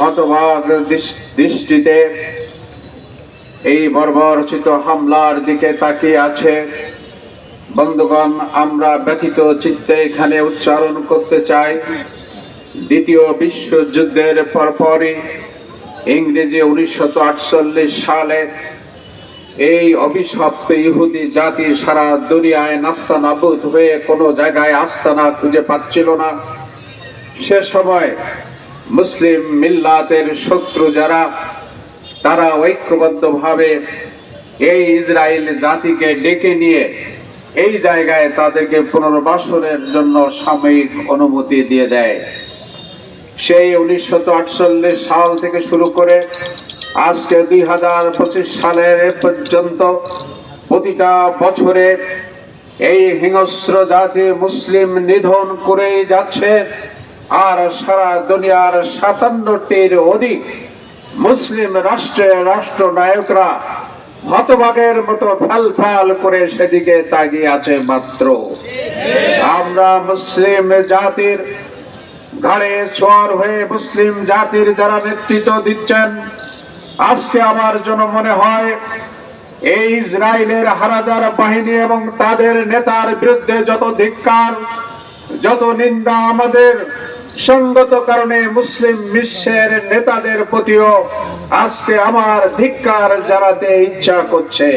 হতবাক দৃষ- দৃষ্টিতে এই বর্বরচিত হামলার দিকে তাকিয়ে আছে। বন্ধুগণ, আমরা ব্যথিত চিত্তে এখানে উচ্চারণ করতে চাই। দ্বিতীয় বিশ্বযুদ্ধের পরপরই ইংরেজি উনিশশো আটচল্লিশ সালে এই অভিশপ্ত ইহুদি জাতি সারা দুনিয়ায় নাস্তানাবুদ হয়ে কোনো জায়গায় আস্তানা খুঁজে পাচ্ছিল না। সে সময় মুসলিম মিল্লাতের শত্রু যারা, তারা ঐক্যবদ্ধভাবে এই ইসরায়েল জাতিকে ডেকে নিয়ে এই জায়গায় তাদেরকে পুনর্বাসনের জন্য সাময়িক অনুমতি দিয়ে দেয়। সেই উনিশশো আটচল্লিশ সাল থেকে শুরু করে আজকে দুই হাজার পঁচিশ সালের পর্যন্ত প্রতিটা বছরে এই হিংস্র জাতি মুসলিম নিধন করেই যাচ্ছে। আর সারা দুনিয়ার সাতান্নটির অধিক মুসলিম রাষ্ট্রের রাষ্ট্রনায়করা হতভাগের মতো ফাল ফাল করে সেদিকে তাকিয়ে আছে মাত্র। আমরা মুসলিম জাতির ঘাড়ে চর হয়ে মুসলিম জাতির যারা নেতৃত্ব দিচ্ছেন, আজকে আমার জন্য মনে হয়, এই ইসরায়েলের হারাদার বাহিনী এবং তাদের নেতার বিরুদ্ধে যত ধিক্কার, যত নিন্দা আমাদের সঙ্গত কারণে মুসলিম বিশ্বের নেতাদের প্রতিও আজকে আমার ধিক্কার জানাতে ইচ্ছা করছে।